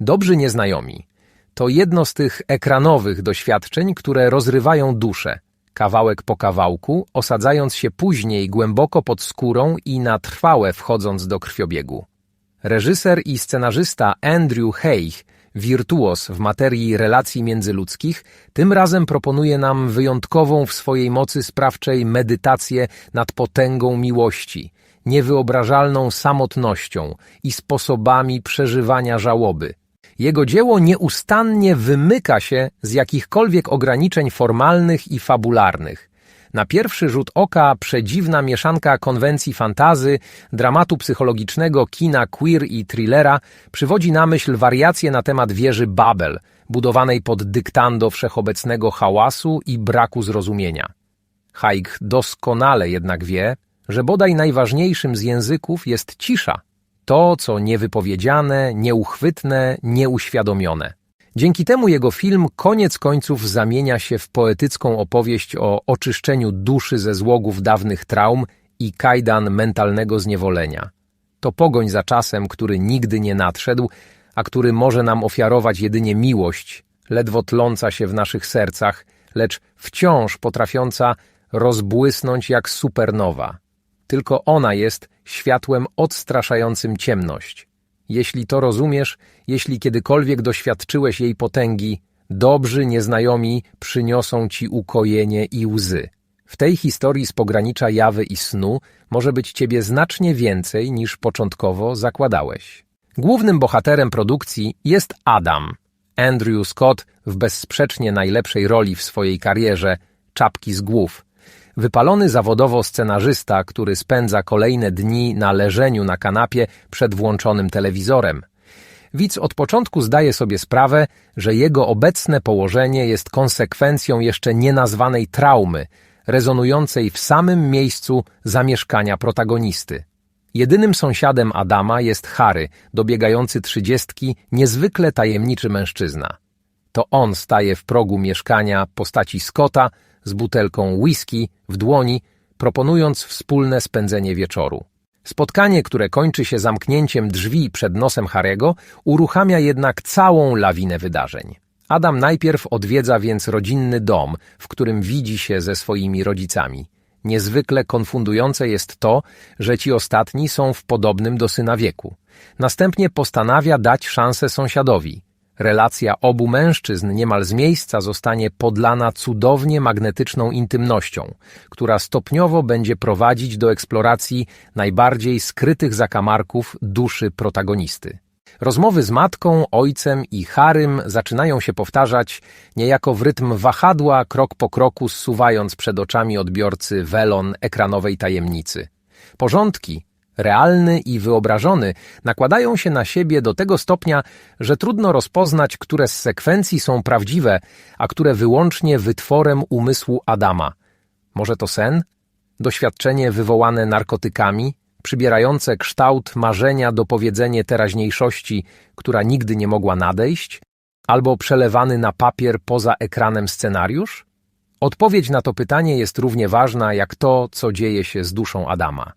Dobrzy nieznajomi to jedno z tych ekranowych doświadczeń, które rozrywają duszę, kawałek po kawałku, osadzając się później głęboko pod skórą i na trwałe wchodząc do krwiobiegu. Reżyser i scenarzysta Andrew Haigh, wirtuos w materii relacji międzyludzkich, tym razem proponuje nam wyjątkową w swojej mocy sprawczej medytację nad potęgą miłości, niewyobrażalną samotnością i sposobami przeżywania żałoby. Jego dzieło nieustannie wymyka się z jakichkolwiek ograniczeń formalnych i fabularnych. Na pierwszy rzut oka przedziwna mieszanka konwencji fantazy, dramatu psychologicznego, kina queer i thrillera przywodzi na myśl wariacje na temat wieży Babel, budowanej pod dyktando wszechobecnego hałasu i braku zrozumienia. Haig doskonale jednak wie, że bodaj najważniejszym z języków jest cisza, to, co niewypowiedziane, nieuchwytne, nieuświadomione. Dzięki temu jego film koniec końców zamienia się w poetycką opowieść o oczyszczeniu duszy ze złogów dawnych traum i kajdan mentalnego zniewolenia. To pogoń za czasem, który nigdy nie nadszedł, a który może nam ofiarować jedynie miłość, ledwo tląca się w naszych sercach, lecz wciąż potrafiąca rozbłysnąć jak supernowa. Tylko ona jest światłem odstraszającym ciemność. Jeśli to rozumiesz, jeśli kiedykolwiek doświadczyłeś jej potęgi, dobrzy nieznajomi przyniosą ci ukojenie i łzy. W tej historii z pogranicza jawy i snu może być ciebie znacznie więcej niż początkowo zakładałeś. Głównym bohaterem produkcji jest Adam. Andrew Scott w bezsprzecznie najlepszej roli w swojej karierze czapki z głów – Wypalony zawodowo scenarzysta, który spędza kolejne dni na leżeniu na kanapie przed włączonym telewizorem. Widz od początku zdaje sobie sprawę, że jego obecne położenie jest konsekwencją jeszcze nienazwanej traumy, rezonującej w samym miejscu zamieszkania protagonisty. Jedynym sąsiadem Adama jest Harry, dobiegający trzydziestki, niezwykle tajemniczy mężczyzna. To on staje w progu mieszkania postaci Scotta, z butelką whisky w dłoni, proponując wspólne spędzenie wieczoru. Spotkanie, które kończy się zamknięciem drzwi przed nosem Harego, uruchamia jednak całą lawinę wydarzeń. Adam najpierw odwiedza więc rodzinny dom, w którym widzi się ze swoimi rodzicami. Niezwykle konfundujące jest to, że ci ostatni są w podobnym do syna wieku. Następnie postanawia dać szansę sąsiadowi. Relacja obu mężczyzn niemal z miejsca zostanie podlana cudownie magnetyczną intymnością, która stopniowo będzie prowadzić do eksploracji najbardziej skrytych zakamarków duszy protagonisty. Rozmowy z matką, ojcem i Harym zaczynają się powtarzać niejako w rytm wahadła, krok po kroku zsuwając przed oczami odbiorcy welon ekranowej tajemnicy. Porządki, realny i wyobrażony, nakładają się na siebie do tego stopnia, że trudno rozpoznać, które z sekwencji są prawdziwe, a które wyłącznie wytworem umysłu Adama. Może to sen? Doświadczenie wywołane narkotykami, przybierające kształt marzenia do powiedzenia teraźniejszości, która nigdy nie mogła nadejść? Albo przelewany na papier poza ekranem scenariusz? Odpowiedź na to pytanie jest równie ważna jak to, co dzieje się z duszą Adama.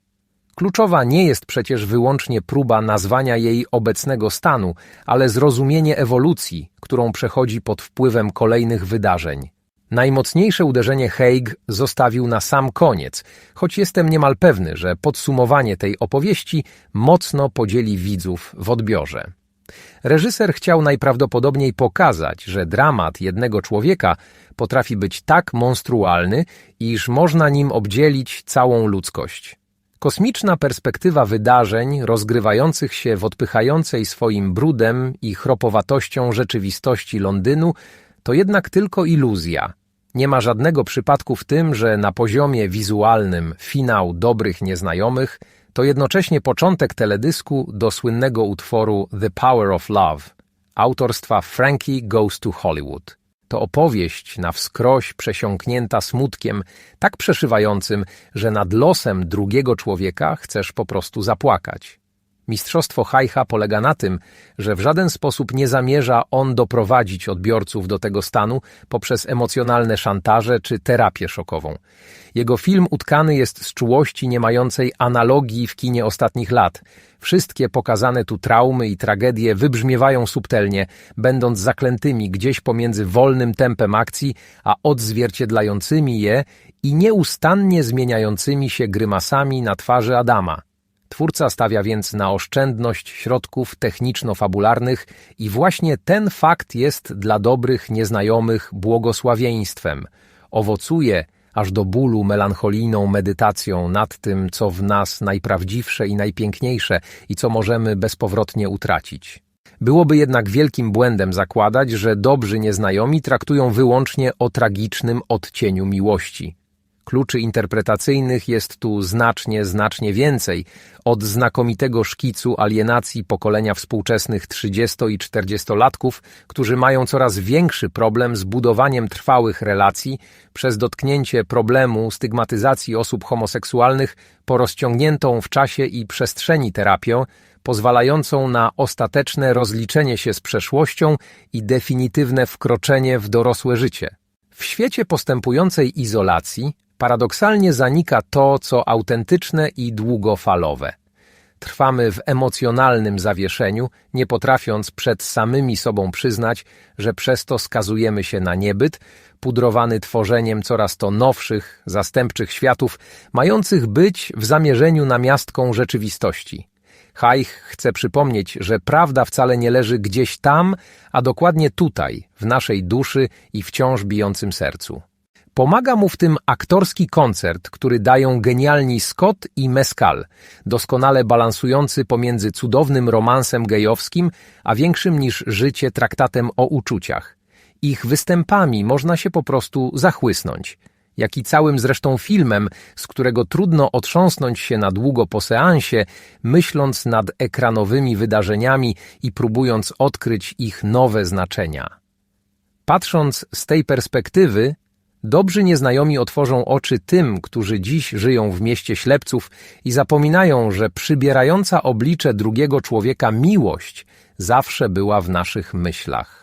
Kluczowa nie jest przecież wyłącznie próba nazwania jej obecnego stanu, ale zrozumienie ewolucji, którą przechodzi pod wpływem kolejnych wydarzeń. Najmocniejsze uderzenie Haig zostawił na sam koniec, choć jestem niemal pewny, że podsumowanie tej opowieści mocno podzieli widzów w odbiorze. Reżyser chciał najprawdopodobniej pokazać, że dramat jednego człowieka potrafi być tak monstrualny, iż można nim obdzielić całą ludzkość. Kosmiczna perspektywa wydarzeń rozgrywających się w odpychającej swoim brudem i chropowatością rzeczywistości Londynu to jednak tylko iluzja. Nie ma żadnego przypadku w tym, że na poziomie wizualnym finał Dobrych Nieznajomych to jednocześnie początek teledysku do słynnego utworu The Power of Love autorstwa Frankie Goes to Hollywood. To opowieść na wskroś przesiąknięta smutkiem, tak przeszywającym, że nad losem drugiego człowieka chcesz po prostu zapłakać. Mistrzostwo Hajcha polega na tym, że w żaden sposób nie zamierza on doprowadzić odbiorców do tego stanu poprzez emocjonalne szantaże czy terapię szokową. Jego film utkany jest z czułości nie mającej analogii w kinie ostatnich lat. Wszystkie pokazane tu traumy i tragedie wybrzmiewają subtelnie, będąc zaklętymi gdzieś pomiędzy wolnym tempem akcji, a odzwierciedlającymi je i nieustannie zmieniającymi się grymasami na twarzy Adama. Twórca stawia więc na oszczędność środków techniczno-fabularnych i właśnie ten fakt jest dla dobrych nieznajomych błogosławieństwem. Owocuje aż do bólu melancholijną medytacją nad tym, co w nas najprawdziwsze i najpiękniejsze i co możemy bezpowrotnie utracić. Byłoby jednak wielkim błędem zakładać, że dobrzy nieznajomi traktują wyłącznie o tragicznym odcieniu miłości. Kluczy interpretacyjnych jest tu znacznie, znacznie więcej. Od znakomitego szkicu alienacji pokolenia współczesnych 30- i 40-latków, którzy mają coraz większy problem z budowaniem trwałych relacji, przez dotknięcie problemu stygmatyzacji osób homoseksualnych po rozciągniętą w czasie i przestrzeni terapię, pozwalającą na ostateczne rozliczenie się z przeszłością i definitywne wkroczenie w dorosłe życie. W świecie postępującej izolacji paradoksalnie zanika to, co autentyczne i długofalowe. Trwamy w emocjonalnym zawieszeniu, nie potrafiąc przed samymi sobą przyznać, że przez to skazujemy się na niebyt, pudrowany tworzeniem coraz to nowszych, zastępczych światów, mających być w zamierzeniu namiastką rzeczywistości. Haich chce przypomnieć, że prawda wcale nie leży gdzieś tam, a dokładnie tutaj, w naszej duszy i wciąż bijącym sercu. Pomaga mu w tym aktorski koncert, który dają genialni Scott i Mescal, doskonale balansujący pomiędzy cudownym romansem gejowskim, a większym niż życie traktatem o uczuciach. Ich występami można się po prostu zachłysnąć, jak i całym zresztą filmem, z którego trudno otrząsnąć się na długo po seansie, myśląc nad ekranowymi wydarzeniami i próbując odkryć ich nowe znaczenia. Patrząc z tej perspektywy, Dobrzy nieznajomi otworzą oczy tym, którzy dziś żyją w mieście ślepców i zapominają, że przybierająca oblicze drugiego człowieka miłość zawsze była w naszych myślach.